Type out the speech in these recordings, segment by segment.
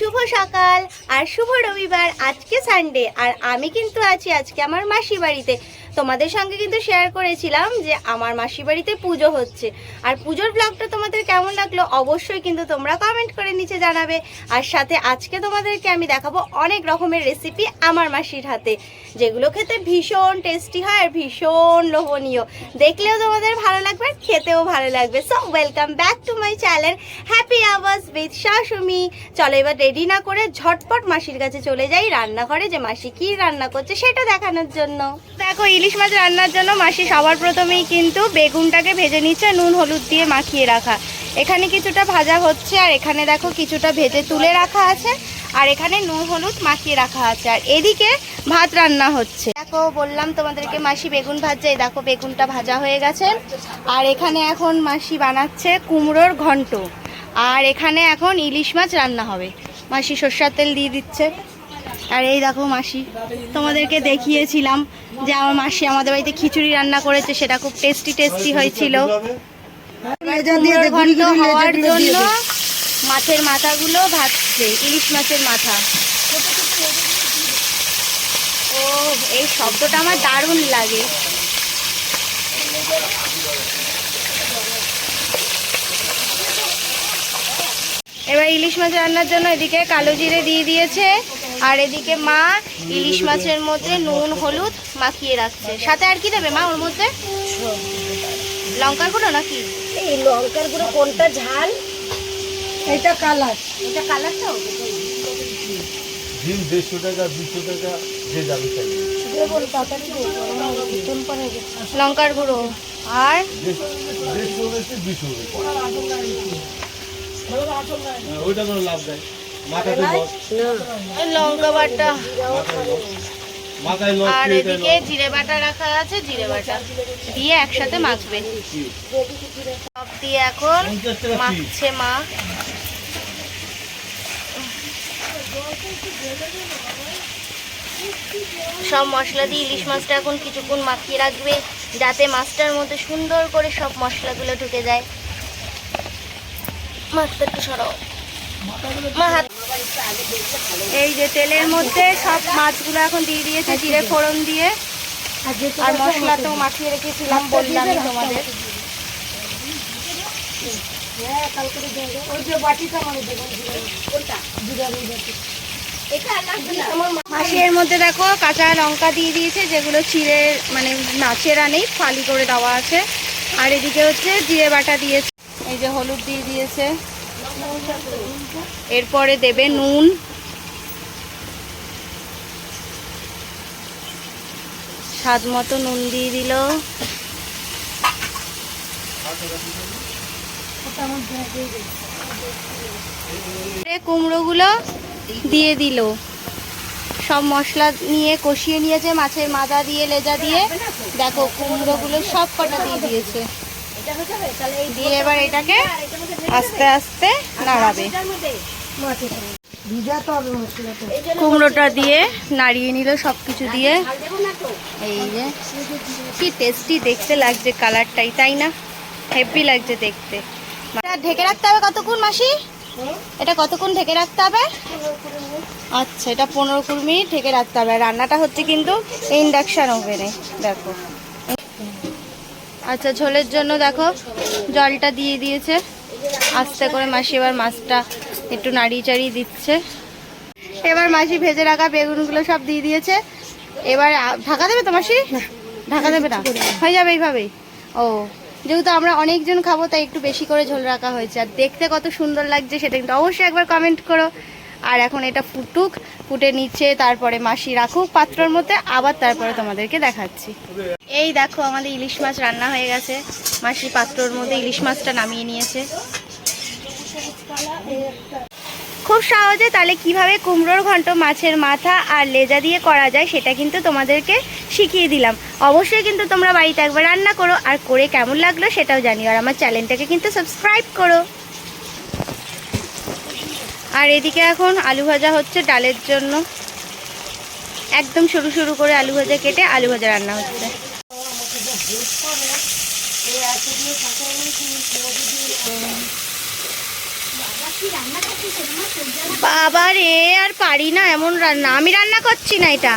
শুভ সকাল আর শুভ রবিবার। আজকে সানডে আর আমি কিন্তু আছি আজকে আমার মাসি বাড়িতে। তোমাদের সঙ্গে কিন্তু শেয়ার করেছিলাম যে আমার মাসি বাড়িতে পুজো হচ্ছে। আর পুজোর ব্লগটা তোমাদের কেমন লাগল অবশ্যই কিন্তু তোমরা কমেন্ট করে নিচে জানাবে। আর সাথে আজকে তোমাদেরকে আমি দেখাবো অনেক রকমের রেসিপি আমার মাসির হাতে, যেগুলো খেতে ভীষণ টেস্টি হয় আর ভীষণ লোভনীয়। দেখলেও তোমাদের ভালো লাগবে আর খেতেও ভালো লাগবে। So welcome back to my channel happy hours with শাশুমি চলো এবার রেডি না করে ঝটপট মাসির কাছে চলে যাই রান্নাঘরে যে মাসি কি রান্না করছে সেটা দেখানোর জন্য। দেখো ইলিশ মাছ রান্নার জন্য মাসি সবার প্রথমেই কিন্তু বেগুনটাকে ভেজে নিচ্ছে, নুন, হলুদ দিয়ে মাখিয়ে রাখা। এখানে কিছুটা ভাজা হচ্ছে, আর এখানে দেখো কিছুটা ভেজে তুলে রাখা আছে, আর এখানে নুন, হলুদ মাখিয়ে রাখা আছে। আর এদিকে ভাত রান্না হচ্ছে। দেখো, বললাম তোমাদেরকে মাসি বেগুন ভাজছে দেখো বেগুনটা ভাজা হয়ে গেছে। আর এখানে এখন মাসি বানাচ্ছে কুমড়োর ঘন্ট। আর এখানে এখন ইলিশ মাছ রান্না হবে। মাসি সর্ষার তেল দিয়ে দিচ্ছে। আর এই দেখো মাসি তোমাদেরকে দেখিয়েছিলাম যে আমার মাসি আমাদের বাড়িতে খিচুড়ি রান্না করেছে সেটা খুব টেস্টি টেস্টি হয়েছিল। হওয়ার জন্য মাছের মাথাগুলো ভাজছে ইলিশ মাছের মাথা। ও এই শব্দটা আমার দারুণ লাগে। এবার ইলিশ মাছ রান্নার জন্য এদিকে কালো জিরে দিয়ে দিয়েছে। আর এদিকে মা ইলিশ মাছের মধ্যে নুন হলুদ মাখিয়ে রাখছে। সাথে আর কি দেবে মা ওর মধ্যে? লঙ্কার গুঁড়ো নাকি? এই লঙ্কার গুঁড়ো কোনটা ঝাল? এটা কালার। এটা কালারটাও ডিম দেড়শো টাকা দুশো টাকা যে যাবে হয়ে লঙ্কার গুঁড়ো। আর? দেড়শো দুশো হয়েছে ওইটা কোনো লাভ দেয় লঙ্কা বাটা। আর এদিকে জিরে বাটা রাখা আছে জিরে বাটা। দিয়ে একসাথে মাখবে। সব দিয়ে এখন মাখছে মা। সব মশলা দিয়ে ইলিশ মাছটা এখন কিছুক্ষণ মাখিয়ে রাখবে যাতে মাছটার মধ্যে সুন্দর করে সব মশলাগুলো ঢুকে যায়। মাছটা একটু সরাও। এই যে তেলের মধ্যে সব মাছগুলো এখন দিয়ে দিয়েছে জিরে ফোড়ন দিয়ে। আর মশলা তো মাখিয়ে রেখেছিলাম বললামই তোমাদের। হ্যাঁ মাছের মধ্যে দেখো কাঁচা লঙ্কা দিয়ে দিয়েছে যেগুলো চিড়ে মানে নাচেরা নেই ফালি করে দেওয়া আছে। আর এদিকে হচ্ছে জিরে বাটা দিয়েছে। এই যে হলুদ দিয়ে দিয়েছে। এরপরে দেবে নুন। স্বাদ মতো নুন দিয়ে দিল। কুমড়োগুলো দিয়ে দিল। সব মশলা নিয়ে কষিয়ে নিয়েছে, মাছের মাথা দিয়ে, লেজা দিয়ে। দেখো, কুমড়োগুলো সব কটা দিয়ে দিয়েছে। দিয়ে এবার এটাকে আস্তে আস্তে নাড়াবে। ভিজাতে হবে মশলাটা। কুমড়োটা দিয়ে নাড়িয়ে নিল সব কিছু দিয়ে। এই যে কি টেস্টি দেখতে লাগছে কালারটাই তাই না? হেভি লাগছে দেখতে। ঢেকে রাখতে হবে কতক্ষণ মাসি? এটা কতক্ষণ ঢেকে রাখতে হবে? আচ্ছা এটা পনেরো কুড়ি মিনিট ঢেকে রাখতে হবে। আর রান্নাটা হচ্ছে কিন্তু ইন্ডাকশান ওভেনে দেখো। আচ্ছা ঝোলের জন্য দেখো জলটা দিয়ে দিয়েছে। আস্তে করে মাসি এবার মাছটা একটু নাড়িয়ে চাড়িয়ে দিচ্ছে। এবার মাসি ভেজে রাখা বেগুনগুলো সব দিয়ে দিয়েছে। এবার ঢাকা দেবে তো মাসি? ঢাকা দেবে না? হয়ে যাবে এইভাবেই। ও যেহেতু আমরা অনেকজন খাব তাই একটু বেশি করে ঝোল রাখা হয়েছে। আর দেখতে কত সুন্দর লাগছে সেটা কিন্তু অবশ্যই একবার কমেন্ট করো। আর এখন এটা ফুটুক, ফুটে নিচ্ছে, তারপরে মাসি রাখুক, পাত্রর মধ্যে আবার তারপরে তোমাদেরকে দেখাচ্ছি। এই দেখো আমাদের ইলিশ মাছ রান্না হয়ে গেছে। মাসি পাত্রর মধ্যে ইলিশ মাছটা নামিয়ে নিয়েছে। খুব সহজে তাহলে কীভাবে কুমড়োর ঘন্ট মাছের মাথা আর লেজা দিয়ে করা যায় সেটা কিন্তু তোমাদেরকে শিখিয়ে দিলাম। অবশ্যই কিন্তু তোমরা বাড়িতে একবার রান্না করো, আর করে কেমন লাগল সেটাও জানিও। আর আমার চ্যানেলটাকে কিন্তু সাবস্ক্রাইব করো। আর এদিকে এখন আলু ভাজা হচ্ছে ডালের জন্য। একদম সরু সরু করে আলু ভাজা কেটে আলু ভাজা রান্না হচ্ছে। বাবা রে, আর পারি না এমন রান্না। আমি রান্না করছি না এটা।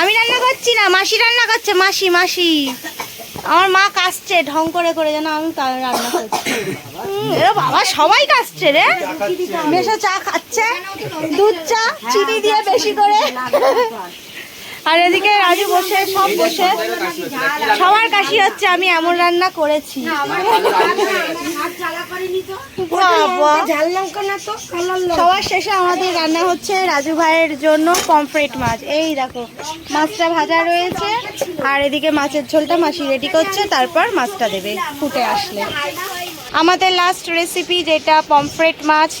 আমি রান্না করছি না, মাসি রান্না করছে। মাসি মাসি। আমার মা কাশছে, ঢং করে করে যেন আমি রান্না করছি। এরা বাবা, সবাই কাশছে রে। মেশা চা খাচ্ছে, দুধ চা, চিনি দিয়ে বেশি করে। আর এদিকে রাজু বসে সব বসে। সবার কাশি হচ্ছে আমি এমন রান্না করেছি। বাবা। ঝাল লঙ্কা না তো? কালার লঙ্কা সবার শেষে আমাদের রান্না হচ্ছে রাজু ভাইয়ের জন্য পমফ্রেট মাছ। এই দেখো মাছটা ভাজা রয়েছে আর এদিকে মাছের ঝোলটা মাসি রেডি করছে তারপর মাছটা দেবে ফুটে আসলে। আমাদের লাস্ট রেসিপি যেটা পমফ্রেট মাছ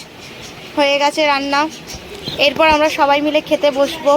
হয়ে গেছে রান্না। এরপর আমরা সবাই মিলে খেতে বসবো।